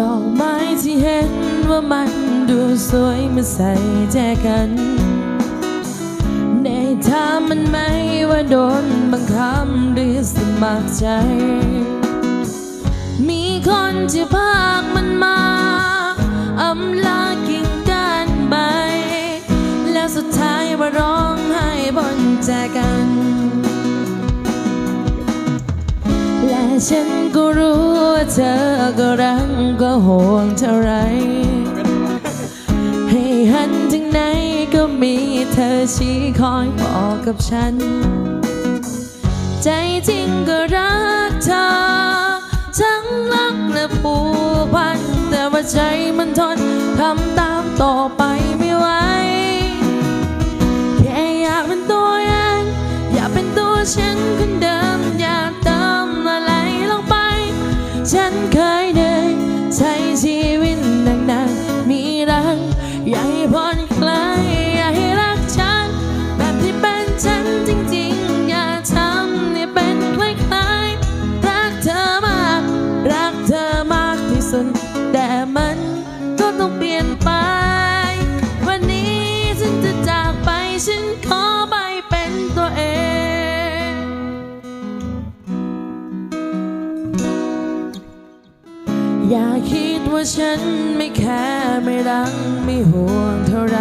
ดอกไม้ที่เห็นว่ามันดูสวยมาใส่แจกัน ในถ้ามันไม่ว่าโดนบางคำหรือสมัครใจ มีคนจะพากมันมาอำลากิ่งก้านใบแล้วสุดท้ายว่าร้องให้บนแจกัน ฉันก็รู้ว่าเธอก็รักก็ห่วงเท่าไร ให้หันถึงไหนก็มีเธอชี้คอยบอกกับฉัน ใจจริงก็รักเธอ ทั้งรักและผูกพัน แต่ว่าใจมันทนทำตามต่อไป ฉันเคยเดินใช้ชีวิตหนักๆมีรักอยากให้ผ่อนคลายอยากให้รักฉัน แบบที่เป็นฉันจริงๆ อย่าทำให้เป็นคล้ายๆรักเธอมาก รักเธอมากที่สุด แต่มันก็ต้องเปลี่ยนไป วันนี้ฉันจะจากไปฉันขอ อย่าคิดว่าฉันไม่แคร์ไม่รักไม่ห่วงเท่าไร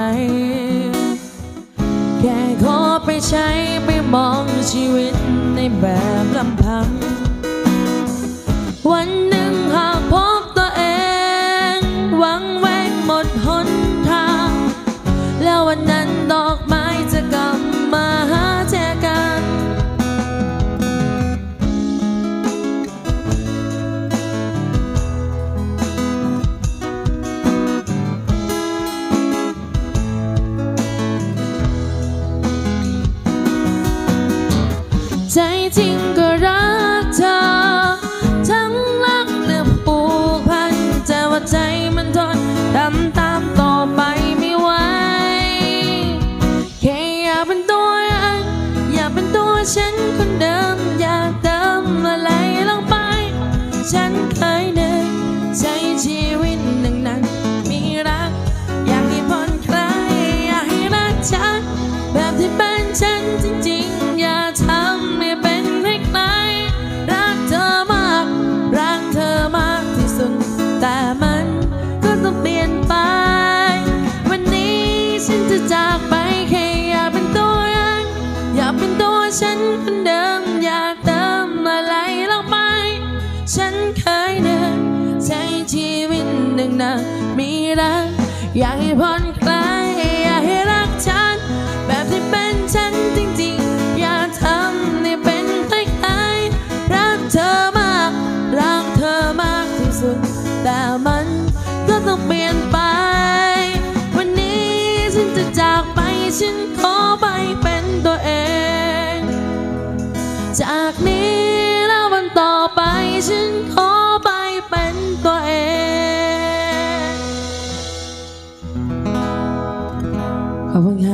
แค่ขอไปใช้ไปมองชีวิตในแบบลำพัง วันหนึ่งหากพบตัวเอง หวังแวงหมดหนทาง แล้ววันนั้นดอกไม้ ใจจริงก็รักเธอ ทั้งรักและปูกพันแต่ว่าใจมันทนทำตามต่อไปไม่ไหวแค่อยากเป็นตัวเองอยากเป็นตัวฉันคนเดิมอยากเติมอะไรลงไป ฉันเคยเห นะมีรักอยากให้ผ่อนคลายอยากให้รักฉัน แบบที่เป็นฉันจริงๆ อย่าทำให้เป็นคล้ายๆรักเธอมากรักเธอมากที่สุด แต่มันก็ต้องเปลี่ยนไป วันนี้ฉันจะจากไปฉันขอไป favor